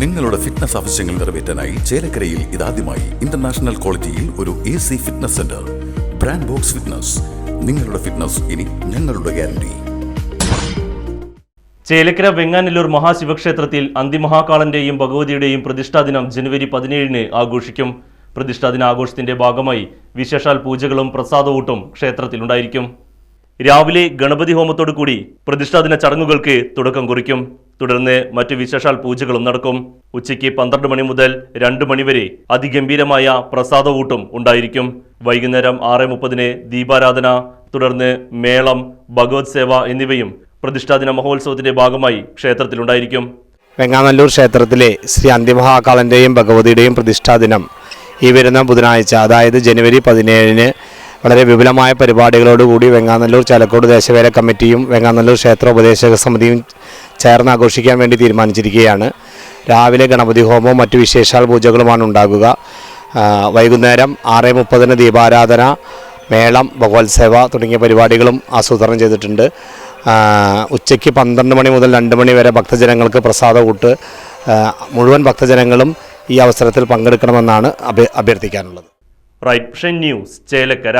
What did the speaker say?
നിങ്ങളുടെ ഫിറ്റ്നസ് ആവശ്യങ്ങൾ നിറവേറ്റാനായി ചേലക്കരയിൽ ഇതാദ്യമായി ഇന്റർനാഷണൽ ക്വാളിറ്റിയിൽ ഒരു A C fitness centre brand box fitness നിങ്ങളുടെ ഫിറ്റ്നസ് ഇനി ഞങ്ങളുടെ ഗ്യാരണ്ടി ചേലക്കര വെങ്ങാനല്ലൂർ മഹാശിവക്ഷേത്രത്തിൽ അന്തിമഹാകാളന്റെയും ഭഗവതിയുടെയും പ്രതിഷ്ഠാ ദിനം ജനുവരി പതിനേഴിന് ആഘോഷിക്കും. പ്രതിഷ്ഠാദിന ആഘോഷത്തിന്റെ ഭാഗമായി വിശേഷാൽ പൂജകളും പ്രസാദവൂട്ടും ക്ഷേത്രത്തിലുണ്ടായിരിക്കും. രാവിലെ ഗണപതി ഹോമത്തോടു കൂടി പ്രതിഷ്ഠാദിന ചടങ്ങുകൾക്ക് തുടക്കം കുറിക്കും. തുടർന്ന് മറ്റു വിശേഷാൽ പൂജകളും നടക്കും. ഉച്ചയ്ക്ക് പന്ത്രണ്ട് മണി മുതൽ രണ്ട് മണിവരെ അതിഗംഭീരമായ പ്രസാദവൂട്ടും ഉണ്ടായിരിക്കും. വൈകുന്നേരം ആറ് മുപ്പതിന് ദീപാരാധന തുടർന്ന് മേളം ഭഗവത് സേവ എന്നിവയും പ്രതിഷ്ഠാദിന മഹോത്സവത്തിന്റെ ഭാഗമായി ക്ഷേത്രത്തിലുണ്ടായിരിക്കും. വെങ്ങാനല്ലൂർ ക്ഷേത്രത്തിലെ ശ്രീ അന്തിമഹാകാളന്റെയും ഭഗവതിയുടെയും പ്രതിഷ്ഠാ ദിനം ഈ വരുന്ന ബുധനാഴ്ച അതായത് ജനുവരി പതിനേഴിന് വളരെ വിപുലമായ പരിപാടികളോടുകൂടി വെങ്ങാനല്ലൂർ ചാലക്കോട് ദേശവേല കമ്മിറ്റിയും വെങ്ങാനല്ലൂർ ക്ഷേത്ര ഉപദേശക സമിതിയും ചേർന്ന് ആഘോഷിക്കാൻ വേണ്ടി തീരുമാനിച്ചിരിക്കുകയാണ്. രാവിലെ ഗണപതി ഹോമവും മറ്റു വിശേഷാൽ പൂജകളുമാണ് ഉണ്ടാകുക. വൈകുന്നേരം ആറ് മുപ്പതിന് ദീപാരാധന മേളം ഭഗവത്സേവ തുടങ്ങിയ പരിപാടികളും ആസൂത്രണം ചെയ്തിട്ടുണ്ട്. ഉച്ചയ്ക്ക് പന്ത്രണ്ട് മണി മുതൽ രണ്ട് മണി വരെ ഭക്തജനങ്ങൾക്ക് പ്രസാദ കൂട്ട് മുഴുവൻ ഭക്തജനങ്ങളും ഈ അവസരത്തിൽ പങ്കെടുക്കണമെന്നാണ് അഭ്യർത്ഥിക്കാനുള്ളത്. Right news Chelakkara.